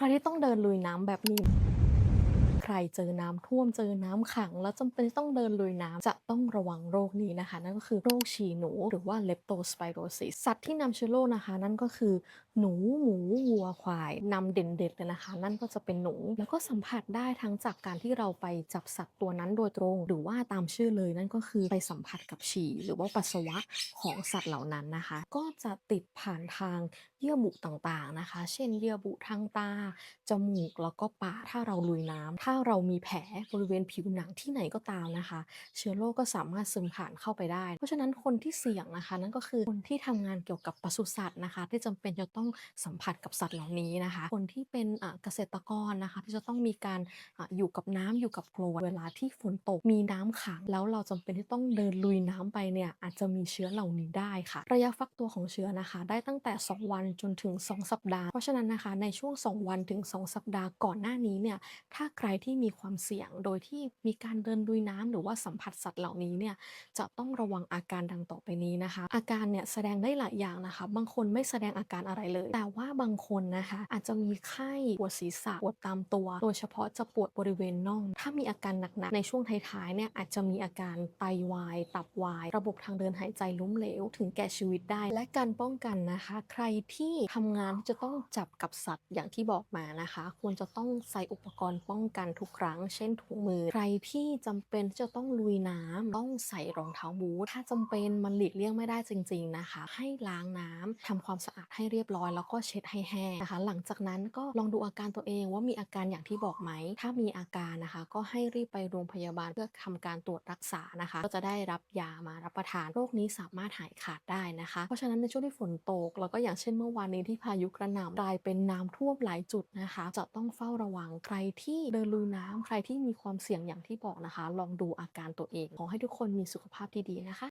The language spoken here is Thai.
ใครที่ต้องเดินลุยน้ำแบบนี้ รเจอน้ำท่วมเจอน้ำขัง แล้วจำเป็นต้องเดินลุยน้ำจะต้องระวังโรคนี้นะคะ นั่นก็คือโรคฉี่หนูหรือว่า leptospirosis สัตว์ที่นำเชื้อโรคนะคะ นั่นก็คือหนูหมูวัวควายนำเด่นๆเลยนะคะ นั่นก็จะเป็นหนูแล้วก็สัมผัสได้ทั้งจากการที่เราไปจับสัตว์ตัวนั้นโดยตรง หรือว่าตามชื่อเลยนั่นก็คือไปสัมผัสกับฉี่หรือว่าปัสสาวะของสัตว์เหล่านั้นนะคะ ก็จะติดผ่านทางเยื่อบุต่างๆนะคะ เช่นเยื่อบุทางตาจมูกแล้วก็ปากถ้าเราลุยน้ำถ้าเรามีแผลบริเวณผิวหนังที่ไหนก็ตามนะคะ เชื้อโรคก็สามารถซึมผ่านเข้าไปได้ เพราะฉะนั้นคนที่เสี่ยงนะคะ นั่นก็คือคนที่ทำงานเกี่ยวกับปศุสัตว์นะคะ ที่จำเป็นจะต้องสัมผัสกับสัตว์เหล่านี้นะคะ คนที่เป็นเกษตรกรนะคะ ที่จะต้องมีการออยู่กับน้ำอยู่กับโคลนเวลาที่ฝนตกมีน้ำขัง แล้วเราจำเป็นที่ต้องเดินลุยน้ำไปเนี่ยอาจจะมีเชื้อเหล่านี้ได้ค่ะ ระยะฟักตัวของเชื้อนะคะ ได้ตั้งแต่ 2 วันจนถึง 2 สัปดาห์ เพราะฉะนั้นนะคะในช่วง 2 วันถึง 2 สัปดาห์ก่อนหน้านี้เนี่ยถ้าใครที่ที่มีความเสี่ยง โดยที่มีการเดินลุยน้ำหรือว่าสัมผัสสัตว์เหล่านี้เนี่ยจะต้องระวังอาการดังต่อไปนี้นะคะ อาการเนี่ยแสดงได้หลายอย่างนะคะ บางคนไม่แสดงอาการอะไรเลย แต่ว่าบางคนนะคะอาจจะมีไข้ปวดศีรษะปวดตามตัว โดยเฉพาะจะปวดบริเวณน่อง ถ้ามีอาการหนักๆในช่วงท้ายๆเนี่ยอาจจะมีอาการไตวาย ตับวาย ระบบทางเดินหายใจล้มเหลว ถึงแก่ชีวิตได้ และการป้องกันนะคะ ใครที่ทำงานที่จะต้องจับกับสัตว์อย่างที่บอกมานะคะ ควรจะต้องใส่อุปกรณ์ป้องกันทุกครั้ง เช่นถุงมือ ใครที่จำเป็นจะต้องลุยน้ำต้องใส่รองเท้าบูทถ้าจำเป็นมันหลีกเลี่ยงไม่ได้จริง ๆนะคะ ให้ล้างน้ำทำความสะอาดให้เรียบร้อยแล้วก็เช็ดให้แห้งนะคะ หลังจากนั้นก็ลองดูอาการตัวเองว่ามีอาการอย่างที่บอกไหม ถ้ามีอาการนะคะ ก็ให้รีบไปโรงพยาบาลเพื่อทำการตรวจรักษานะคะ ก็จะได้รับยามารับประทานโรคนี้สามารถหายขาดได้นะคะ เพราะฉะนั้นในช่วงที่ฝนตก แล้วก็อย่างเช่นเมื่อวานนี้ที่พายุกระหน่ำกลายเป็นน้ำท่วมหลายจุดนะคะ จะต้องเฝ้าระวังใครที่เดินลุยน้ำใครที่มีความเสี่ยงอย่างที่บอกนะคะ ลองดูอาการตัวเอง ขอให้ทุกคนมีสุขภาพที่ดีนะคะ